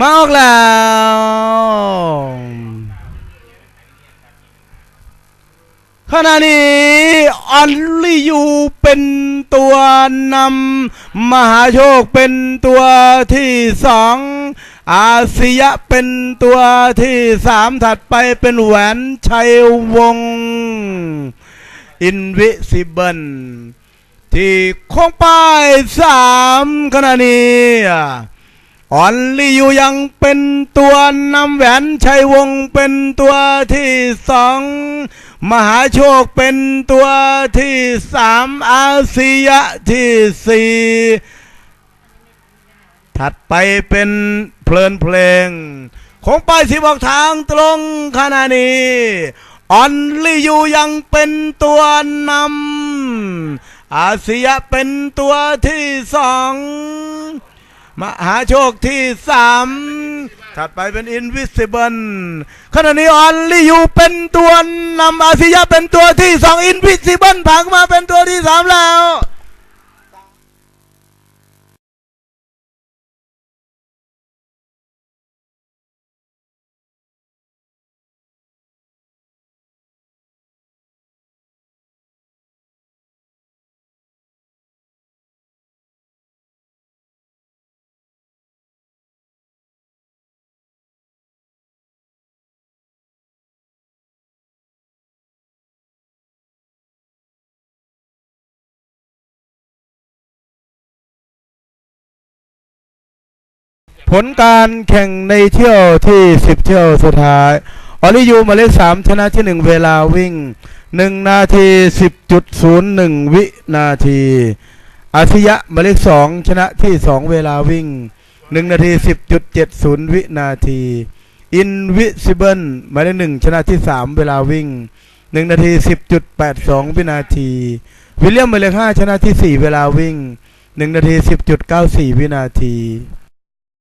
มาออกแล้ว ขณะนี้ออนลี่ยูเป็นตัวนำมหาโชคเป็นตัวที่สองอาเซียเป็นตัวที่สามถัดไปเป็นแหวนชัยวงอินวิซิเบิลที่ค้งป้ายสามขณะนี้ ออนลี่อยู่ยังเป็นตัวนำแหวนชัยวงเป็นตัวที่สองมหาโชคเป็นตัวที่สามอาเซียที่สี่ถัดไปเป็นเพลินเพลง ของป้ายสีบอกทางตรงขณะนี้ออนลี่อยู่ยังเป็นตัวนำอาเซียเป็นตัวที่สอง มหาโชคที่สามถัดไปเป็น Invisible ขณะนี้ออนลี่ยูเป็นตัวนำอาซิยะเป็นตัวที่สอง Invisible ผังมาเป็นตัวที่สามแล้ว ผลการแข่งในเที่ยวที่ 10 เที่ยวสุดท้าย ออลิยูมาเลข3ชนะที่ 1 เวลาวิ่ง 1 นาที 10.01 วินาที อาซิยะมาเลข2ชนะที่ 2 เวลาวิ่ง 1 นาที 10.70 วินาที อินวิซิเบิลมาเลข1ชนะที่ 3 เวลาวิ่ง 1 นาที 10.82 วินาที วิลเลียมมาเลข5ชนะที่ 4 เวลาวิ่ง 1 นาที 10.94 วินาที